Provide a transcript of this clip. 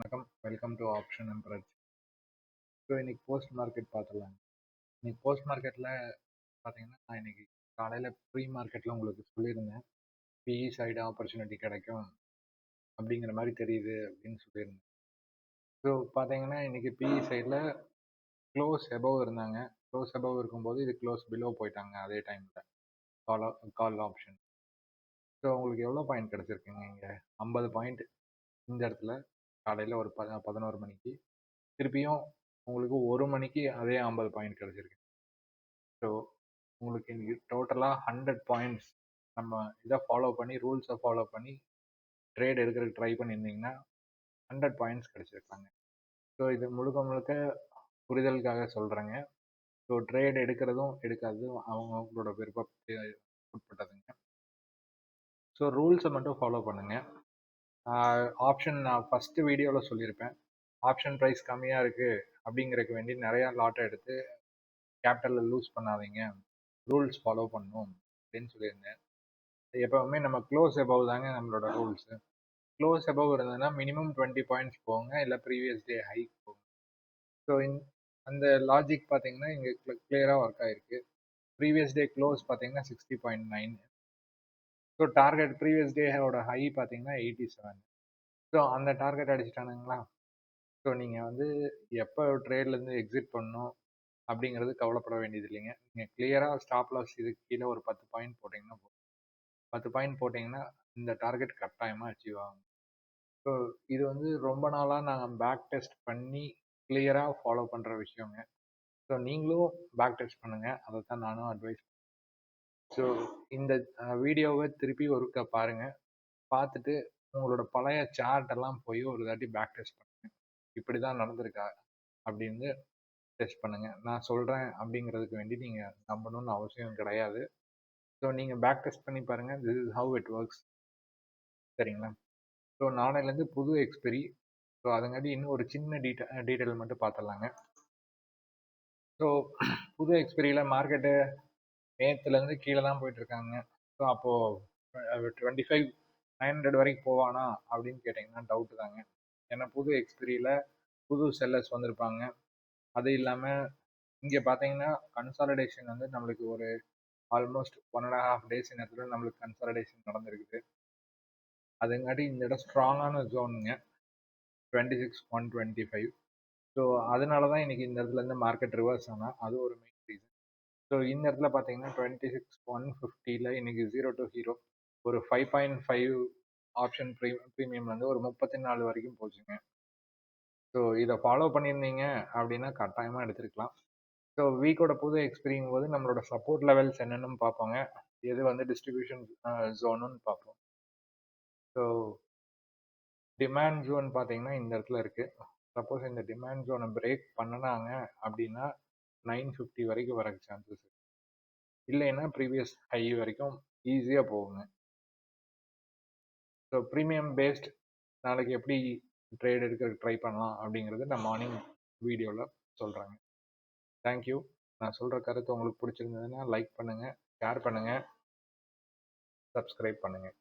வணக்கம். Welcome to option எம்பரேஜ் so இன்னைக்கு போஸ்ட் மார்க்கெட் பார்த்துடலாம். இன்னைக்கு போஸ்ட் மார்க்கெட்டில் பார்த்தீங்கன்னா நான் இன்னைக்கு காலையில் ப்ரீ மார்க்கெட்டில் உங்களுக்கு சொல்லியிருந்தேன். பிஇ சைடு ஆப்பர்ச்சுனிட்டி கிடைக்கும் அப்படிங்கிற மாதிரி தெரியுது அப்படின்னு சொல்லியிருந்தேன். ஸோ பார்த்தீங்கன்னா இன்னைக்கு பிஇ சைடில் க்ளோஸ் எபவ் இருந்தாங்க. க்ளோஸ் எபவ் இருக்கும்போது இது க்ளோஸ் பிலோ போயிட்டாங்க அதே டைமில் கால் கால் ஆப்ஷன் ஸோ உங்களுக்கு எவ்வளோ பாயிண்ட் கிடச்சிருக்குங்க இங்கே? ஐம்பது பாயிண்ட் இந்த இடத்துல. காலையில் ஒரு ப பதினோரு மணிக்கு திருப்பியும் உங்களுக்கு ஒரு மணிக்கு அதே ஐம்பது பாயிண்ட் கிடச்சிருக்கு. ஸோ உங்களுக்கு இன்னைக்கு டோட்டலாக ஹண்ட்ரட் பாயிண்ட்ஸ் நம்ம இதை ஃபாலோ பண்ணி ரூல்ஸை ஃபாலோ பண்ணி ட்ரேட் எடுக்கிறதுக்கு ட்ரை பண்ணியிருந்தீங்கன்னா ஹண்ட்ரட் பாயிண்ட்ஸ் கிடச்சிருக்காங்க ஸோ இது முழுக்க முழுக்க புரிதலுக்காக சொல்கிறேங்க ஸோ ட்ரேட் எடுக்கிறதும் எடுக்காததும் அவங்களோட விருப்பத்தை உட்பட்டதுங்க. ஸோ ரூல்ஸை மட்டும் ஃபாலோ பண்ணுங்கள் ஆப்ஷன் நான் ஃபஸ்ட்டு வீடியோவில் சொல்லியிருப்பேன் ஆப்ஷன் ப்ரைஸ் கம்மியாக இருக்குது அப்படிங்கிறதுக்கு வேண்டி நிறையா லாட்டை எடுத்து கேபிட்டலில் லூஸ் பண்ணாதீங்க. ரூல்ஸ் ஃபாலோ பண்ணும் அப்படின்னு சொல்லியிருந்தேன். எப்போவுமே நம்ம க்ளோஸ் எபவ் தாங்க நம்மளோட ரூல்ஸு க்ளோஸ் எபவ் இருந்ததுன்னா மினிமம் டுவெண்ட்டி பாயிண்ட்ஸ் போங்க இல்லை ப்ரீவியஸ் டே ஹைக் போங்க. ஸோ இன் அந்த லாஜிக் பார்த்தீங்கன்னா இங்கே கிளியராக ஒர்க் ஆகிருக்கு ப்ரீவியஸ் டே க்ளோஸ் பார்த்தீங்கன்னா sixty point nine so target previous டேவோட high பார்த்தீங்கன்னா எயிட்டி செவன் ஸோ அந்த டார்கெட் அடிச்சிட்டானுங்களா? ஸோ நீங்கள் வந்து எப்போ ட்ரேட்லேருந்து எக்ஸிட் பண்ணணும் அப்படிங்கிறது கவலைப்பட வேண்டியது இல்லைங்க. நீங்கள் கிளியராக ஸ்டாப் லாஸ் இதுக்கு கீழே ஒரு பத்து பாயிண்ட் போட்டிங்கன்னா போதும். பத்து பாயிண்ட் போட்டிங்கன்னா இந்த டார்கெட் கட்டாயமாக அச்சீவ் ஆகும். ஸோ இது வந்து ரொம்ப நாளாக நாங்கள் பேக் டெஸ்ட் பண்ணி கிளியராக ஃபாலோ பண்ணுற விஷயங்க. ஸோ நீங்களும் பேக் டெஸ்ட் பண்ணுங்கள் அதை தான் நானும் அட்வைஸ் ஸோ இந்த வீடியோவை திருப்பி ஒருக்க பாருங்கள் பார்த்துட்டு உங்களோட பழைய சார்ட்டெல்லாம் போய் ஒரு தாட்டி பேக் டெஸ்ட் பண்ணுங்கள் இப்படி தான் நடந்திருக்கா அப்படின்னு டெஸ்ட் பண்ணுங்கள் நான் சொல்கிறேன் அப்படிங்கிறதுக்கு வேண்டி நீங்கள் நம்பணும்னு அவசியம் கிடையாது. ஸோ நீங்கள் பேக் டெஸ்ட் பண்ணி பாருங்கள் this is how it works சரிங்களா? ஸோ நாளையிலேருந்து புது எக்ஸ்பெரி ஸோ அதங்காட்டி இன்னும் ஒரு சின்ன டீட்ட டீட்டெயில் மட்டும் பார்த்துடலாங்க ஸோ புது எக்ஸ்பெரியில் மார்க்கெட்டு நேற்றுலேருந்து கீழே தான் போயிட்டுருக்காங்க. ஸோ அப்போது டுவெண்ட்டி ஃபைவ் நைன் ஹண்ட்ரட் வரைக்கும் போவானா? அப்படின்னு கேட்டிங்கன்னா டவுட்டு தாங்க. ஏன்னா புது எக்ஸ்பிரியில் புது செல்லர்ஸ் வந்திருப்பாங்க. அது இல்லாமல் இங்கே பார்த்தீங்கன்னா கன்சாலிடேஷன் வந்து நம்மளுக்கு ஒரு almost one and half days நேரத்தில் நம்மளுக்கு கன்சாலிடேஷன் நடந்திருக்குது. அதுங்காட்டி இந்த இடம் ஸ்ட்ராங்கான ஜோனுங்க twenty six one twenty five so அதனால தான் இன்றைக்கி இந்த இடத்துலேருந்து மார்க்கெட் ரிவர்ஸ் ஆனால் அது ஒரு மெயின் ஸோ இந்த இடத்துல பார்த்தீங்கன்னா டுவெண்ட்டி சிக்ஸ் ஒன் ஃபிஃப்டியில் இன்றைக்கி ஜீரோ டு ஹீரோ ஒரு ஃபைவ் பாயிண்ட் ஃபைவ் ஆப்ஷன் ப்ரீ வந்து ஒரு முப்பத்தி நாலு வரைக்கும் போச்சுங்க. ஸோ இதை ஃபாலோ பண்ணியிருந்தீங்க அப்படின்னா கட்டாயமாக எடுத்துருக்கலாம். ஸோ வீக்கோட புது எக்ஸ்பீரியும் போது நம்மளோட சப்போர்ட் லெவல்ஸ் என்னென்னு பார்ப்போங்க. எது வந்து டிஸ்ட்ரிபியூஷன் ஜோனுன்னு பார்ப்போம். ஸோ டிமாண்ட் ஜோன் பார்த்தீங்கன்னா இந்த இடத்துல இருக்குது சப்போஸ் இந்த டிமாண்ட் ஜோனை பிரேக் பண்ணினாங்க அப்படின்னா நைன் ஃபிஃப்டி வரைக்கும் வர சான்சஸ் இல்லைன்னா ப்ரீவியஸ் ஹை வரைக்கும் ஈஸியாக போகுங்க. ஸோ ப்ரீமியம் பேஸ்ட் நாளைக்கு எப்படி ட்ரேட் எடுக்கிறதுக்கு ட்ரை பண்ணலாம் அப்படிங்கிறது நான் மார்னிங் வீடியோவில் சொல்கிறேங்க தேங்க்யூ நான் சொல்கிற கருத்து உங்களுக்கு பிடிச்சிருந்ததுன்னா லைக் பண்ணுங்கள் ஷேர் பண்ணுங்கள் சப்ஸ்கிரைப் பண்ணுங்கள்